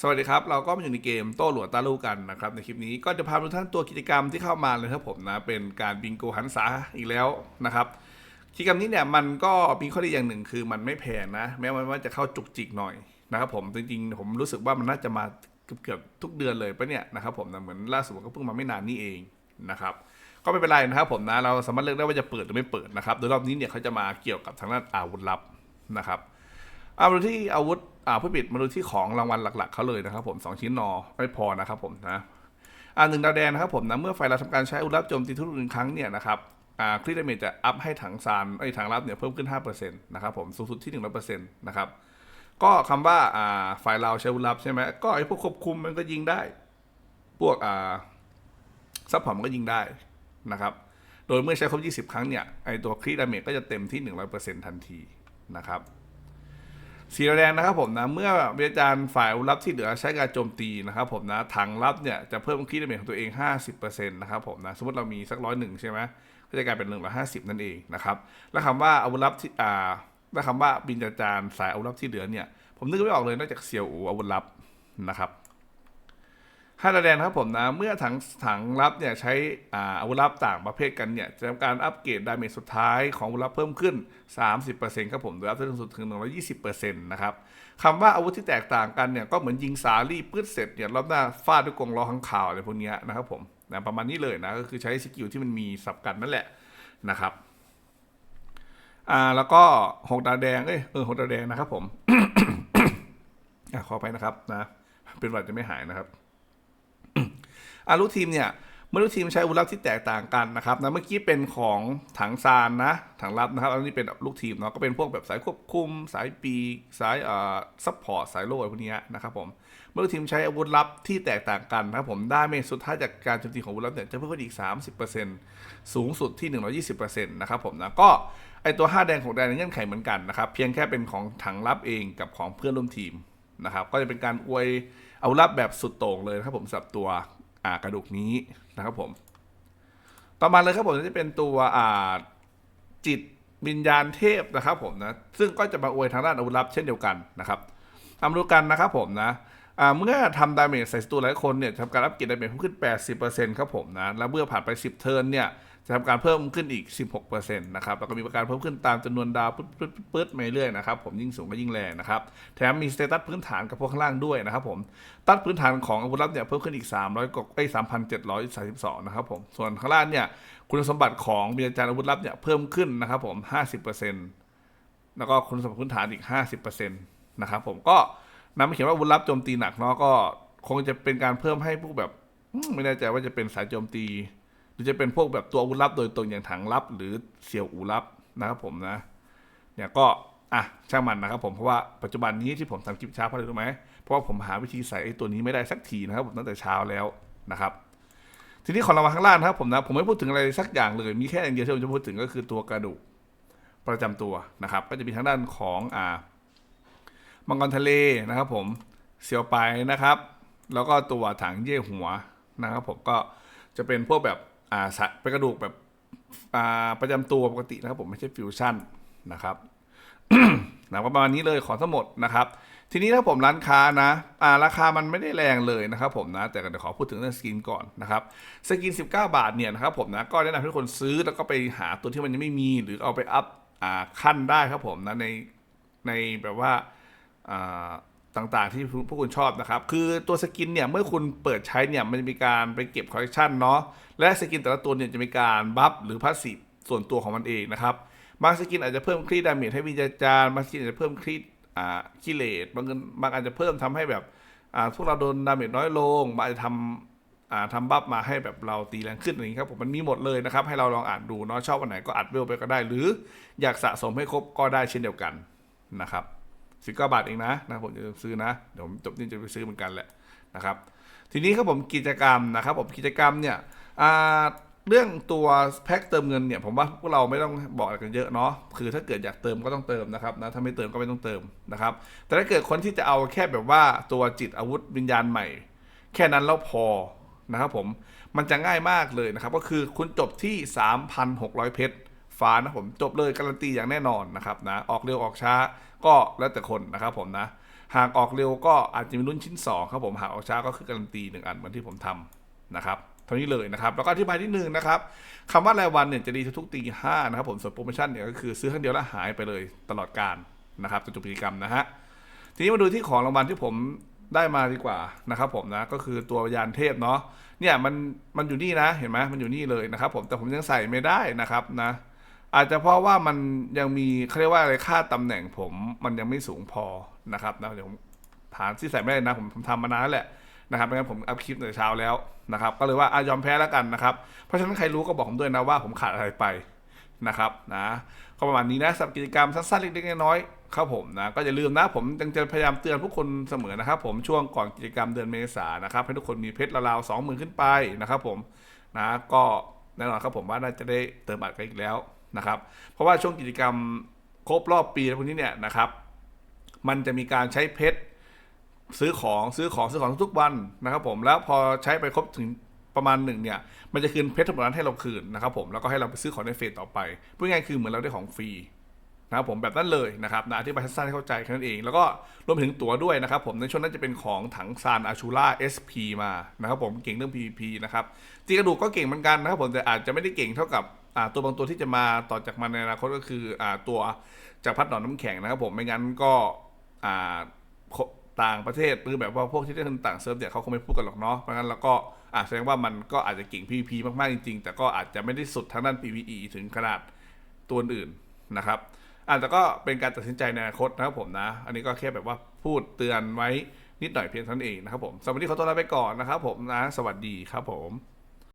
สวัสดีครับ เราก็มาอยู่ในเกมโต้หลวดตาลูกันนะครับ ในคลิปนี้ก็จะพาทุกท่านตัวกิจกรรมที่เข้ามาเลยครับผมนะ เป็นการบิงโกหันษาอีกแล้วนะครับกิจกรรมนี้เนี่ยมันก็มีข้อดีอย่างหนึ่งคือมันไม่แพงนะ แม้ว่าจะเข้าจุกจิกหน่อยนะครับผมจริงๆผมรู้สึกว่ามันน่าจะมาเกือบๆทุกเดือนเลยปะเนี่ยนะครับผมนะเหมือนล่าสุดก็เพิ่งมาไม่นานนี้เองนะครับก็ไม่เป็นไรนะครับผมนะเราสามารถเลือกได้ว่าจะเปิดหรือไม่เปิดนะครับโดยรอบนี้เนี่ยเขาจะมาเกี่ยวกับทางด้านอาวุธลับนะครับเอามาดูที่อาวุธ อ่าผู้ปิดมาดูที่ของรางวัลหลักๆเขาเลยนะครับผมสองชิ้นนอไม่พอนะครับผมนะอ่าหนึ่งดาวแดงนะครับผมนะเมื่อไฟเราทำการใช้อุลับโจมตีทุกหนึ่งครั้งเนี่ยนะครับอ่าคลิกดเมจจะอัพให้ถังซานไอ้ถังลับเนี่ยเพิ่มขึ้น5%นะครับผมสูงสุดที่ 100%นะครับก็คำว่าอ่าฝ่ายเราใช้อุลับใช่ไหมก็ไอ้พวกควบคุมมันก็ยิงได้ พวกอ่าซัพพอร์ตมันก็ยิงได้นะครับโดยเมื่อใช้ครบ 20 ครั้งเนี่ยไอตัวคลิกดาเมจก็จะเต็มที่ 100%ทันทีนะครับ สีแดงนะครับผมนะเมื่อวิจารณ์ฝ่ายอุลับที่เหลือใช้การโจมตีนะครับผมนะถังลับเนี่ยจะเพิ่มคีดเมจของตัวเอง 50%นะครับผมนะสมมติเรามีสักร้อยหนึ่งใช่ไหมก็จะกลายเป็นหนึ่งร้อยห้าสิบนั่นเองนะครับและคำว่าอาวุธลับที่อ่าและคำว่าบินจารย์สายอาวุธลับที่เหลือเนี่ยผมนึกไม่ออกเลยนอกจากเสียวอูอาวุธลับนะครับ ห้าดาวแดงครับผมนะ เมื่อถังถังลับเนี่ยใช้อาวุธลับต่างประเภทกันเนี่ยจะทำการอัปเกรดดาเมจสุดท้ายของอาวุธลับเพิ่มขึ้น 30%ครับผมโดยอัพได้สูงสุดถึง 120%นะครับคำว่าอาวุธที่แตกต่างกันเนี่ยก็เหมือนยิงสาลี่ปื้ดเสร็จเนี่ยรอบหน้าฟาดด้วยกรงล้อข้างข่าวอะไรพวกเนี้ยนะครับผมนะประมาณนี้เลยนะก็คือใช้สกิลที่มันมีสับกันนั่นแหละนะครับอ่าแล้วก็หกดาวแดงเอ้ยเออหกดาวแดงนะครับผมอะขอไปนะครับนะเป็นหวัดจะไม่หายนะครับ อาลูกทีมเนี่ยเมื่อลูกทีมใช้อาวุธลับที่แตกต่างกันนะครับนะเมื่อกี้เป็นของถังซานนะถังลับนะครับอันนี้เป็นลูกทีมเนาะก็เป็นพวกแบบสายควบคุม สายปีสายเอ่อซัพพอร์ตสายโล่อะไรพวกนี้นะครับผมเมื่อลูกทีมใช้อาวุธลับที่แตกต่างกันนะครับผมได้เมสุดท้ายจากการโจมตีของอาวุธลับเนี่ยจะเพิ่มขึ้นอีก 30%สูงสุดที่ 120%นะครับผมนะก็ไอตัว 5 แดงของแดนเงื่อนไขเหมือนกันนะครับเพียงแค่เป็นของถังลับเองกับของเพื่อนร่วมทีมนะครับก็จะเป็นการอวยอาลับแบบสุดโต่งเลยนะครับผมสับตัว กระดูกนี้นะครับผม ต่อมาเลยครับผมจะเป็นตัวจิตวิญญาณเทพนะครับผมนะซึ่งก็จะมาอวยทางด้านอาวุธลับเช่นเดียวกันนะครับทำดูกันนะครับผมนะ เมื่อทำดาเมจใส่ศัตรูหลายคนเนี่ยทำการอัพเกรดดาเมจเพิ่มขึ้น 80%ครับผมนะ แล้วเมื่อผ่านไป 10 เทิร์นเนี่ยจะทำการเพิ่มขึ้นอีก 16%นะครับ แล้วก็มีการเพิ่มขึ้นตามจำนวนดาวปึ๊ดปึ๊ดปึ๊ดปึ๊ดมาเรื่อยนะครับ ผมยิ่งสูงก็ยิ่งแรงนะครับ แถมมีสเตตัสพื้นฐานกับพวกข้างล่างด้วยนะครับผม ตัดพื้นฐานของอาวุธลับเนี่ยเพิ่มขึ้นอีก 300กว่าไอ้3,732 นะครับผม ส่วนข้างล่างเนี่ยคุณสมบัติของมีอาจารย์อาวุธลับเนี่ยเพิ่มขึ้นนะครับผม 50%แล้วก็คุณสมบัติพื้นฐานอีก 50%นะครับผมก็ นำมาเขียนว่าอาวุธลับโจมตีหนักเนาะก็คงจะเป็นการเพิ่มให้พวกแบบไม่แน่ใจว่าจะเป็นสายโจมตี หรือจะเป็นพวกแบบตัวอาวุธลับโดยตรงอย่างถังลับ หรือเสี่ยวอูลับนะครับผมนะ เนี่ยก็อะช่างมันนะครับผมเพราะว่าปัจจุบันนี้ที่ผมทำคลิปเช้าเพราะอะไรรู้ไหมเพราะว่าผมหาวิธีใส่ไอ้ตัวนี้ไม่ได้สักทีนะครับผมตั้งแต่เช้าแล้วนะครับ ทีนี้ของรางวัลข้างล่างนะครับผมนะผมไม่พูดถึงอะไรสักอย่างเลย มีแค่อย่างเดียวที่ผมจะพูดถึงก็คือตัวกระดูกประจำตัวนะครับ ก็จะมีทางด้านของอ่า มังกรทะเลนะครับผมเซียวไปนะครับ แล้วก็ตัวถังเย่หัวนะครับผมก็จะเป็นพวกแบบอ่าสะเป็นกระดูกแบบอ่าประจำตัวปกตินะครับผมไม่ใช่ฟิวชั่นนะครับนะประมาณนี้เลยของทั้งหมดนะครับ ทีนี้ถ้าผมร้านค้านะอ่าราคามันไม่ได้แรงเลยนะครับผมนะ แต่เดี๋ยวขอพูดถึงเรื่องสกินก่อนนะครับสกิน 19 บาทเนี่ยนะครับผมนะก็แนะนำให้คนซื้อแล้วก็ไปหาตัวที่มันยังไม่มีหรือเอาไปอัพอ่าขั้นได้ครับผมนะในในแบบว่า ต่างๆที่พวกคุณชอบนะครับ คือตัวสกินเนี่ย เมื่อคุณเปิดใช้เนี่ย มันจะมีการไปเก็บคอลเลคชันเนาะ และสกินแต่ละตัวเนี่ยจะมีการบัฟหรือพาสซีฟส่วนตัวของมันเองนะครับ บางสกินอาจจะเพิ่มครีดดาเมจให้วิญญาจารย์บางสกินอาจจะเพิ่มครีดอ่ากิเลสบางินบางอาจจะเพิ่มทำให้แบบอ่าพวกเราโดนดาเมจน้อยลงบางอาจจะทำอ่าทำบัฟมาให้แบบเราตีแรงขึ้นอะไรอย่างนี้ครับผมมันมีหมดเลยนะครับ ให้เราลองอ่านดูเนาะชอบอันไหนก็อัดเวลไปก็ได้ หรืออยากสะสมให้ครบก็ได้เช่นเดียวกันนะครับ สิบเก้าบาทเองนะนะผมจะซื้อนะเดี๋ยวผมจบนี่จะไปซื้อเหมือนกันแหละนะครับ ทีนี้ครับผมกิจกรรมนะครับผมกิจกรรมเนี่ยเรื่องตัวแพ็คเติมเงินเนี่ยผมว่าพวกเราไม่ต้องบอกกันเยอะเนาะคือถ้าเกิดอยากเติมก็ต้องเติมนะครับนะถ้าไม่เติมก็ไม่ต้องเติมนะครับ แต่ถ้าเกิดคนที่จะเอาแค่แบบว่าตัวจิตอาวุธวิญญาณใหม่ แค่นั้นแล้วพอนะครับผมมันจะง่ายมากเลยนะครับ ก็คือคุณจบที่ 3,600 เพชร ฟ้านะผมจบเลยการันตีอย่างแน่นอนนะครับนะออกเร็วออกช้าก็แล้วแต่คนนะครับผมนะหากออกเร็วก็อาจจะมีรุ่นชิ้น 2 ครับผมหากออกช้าก็คือการันตีหนึ่งอันเหมือนที่ผมทำนะครับเท่านี้เลยนะครับ แล้วก็อธิบายที่หนึ่งนะครับคำว่ารายวันเนี่ยจะดีทุกๆตีห้านะครับผมส่วนโปรโมชั่นเนี่ยก็คือซื้อครั้งเดียวแล้วหายไปเลยตลอดการนะครับจนจบกิจกรรมนะฮะทีนี้มาดูที่ของรางวัลที่ผมได้มาดีกว่านะครับผมนะก็คือตัวยานเทพเนาะเนี่ยมันมันอยู่นี่นะเห็นไหมมันอยู่นี่เลยนะครับผมแต่ผมยังใส่ไม่ได้นะครับนะ อาจจะเพราะว่ามันยังมีเขาเรียกว่าอะไรค่าตำแหน่งผมมันยังไม่สูงพอนะครับนะเดี๋ยวผมฐานที่ใส่ไม่ได้นะผมผมทำมานานแล้วแหละนะครับไม่งั้นผมอัพคลิปในเช้าแล้วนะครับ ก็เลยว่าอายอมแพ้แล้วกันนะครับ เพราะฉะนั้นใครรู้ก็บอกผมด้วยนะว่าผมขาดอะไรไปนะครับนะก็ประมาณนี้นะสำหรับกิจกรรมสั้นๆเล็กๆน้อยๆครับผมนะก็อย่าลืมนะผมยังจะพยายามเตือนผู้คนเสมอนะครับ ผมช่วงก่อนกิจกรรมเดือนเมษายนนะครับ ให้ทุกคนมีเพชรราวๆสองหมื่นขึ้นไปนะครับ ผมนะก็แน่นอนครับผมว่าน่าจะได้เติมบัตรกันอีกแล้ว นะครับ เพราะว่าช่วงกิจกรรมครบรอบปีพวกนี้เนี่ยนะครับ มันจะมีการใช้เพชรซื้อของซื้อของซื้อของทุกวันนะครับ ผมแล้วพอใช้ไปครบถึงประมาณหนึ่งเนี่ยมันจะคืนเพชรทั้งหมดนั้นให้เราคืนนะครับ ผมแล้วก็ให้เราไปซื้อของในเฟสต่อไปพูดง่ายคือเหมือนเราได้ของฟรีนะครับผมแบบนั้นเลยนะครับนะอธิบายสั้นๆให้เข้าใจแค่นั้นเอง แล้วก็รวมถึงตั๋วด้วยนะครับ ผมในช่วงนั้นจะเป็นของถังซานอาชูล่า SP มานะครับ ผมเก่งเรื่อง PVP นะครับจีกระดูกก็เก่งเหมือนกันนะครับ ผมแต่อาจจะไม่ได้เก่งเท่ากับ ตัวบางตัวที่จะมาต่อจากมันในอนาคตก็คืออตัวจากพัดหนอนน้ำแข็งนะครับผมไม่งั้นก็ต่างประเทศหรือแบบว่าพวกที่ได้ต่างเซิร์ฟเนี่ยเขาคงไม่พูดกันหรอกเนาะเพราะงั้นเราก็อ่าแสดงว่ามันก็อาจจะเก่ง PVP มากๆจริงๆ แต่ก็อาจจะไม่ได้สุดทางด้าน PVE ถึงขนาดตัวอื่นนะครับอาแต่ก็เป็นการตัดสินใจในอนาคตนะครับผมนะ อันนี้ก็แค่แบบว่าพูดเตือนไว้นิดหน่อยเพียงเท่านั้นเองนะครับผมสำหรับวันนี้ขอตัวลาไปก่อนนะครับผมนะ สวัสดีครับผม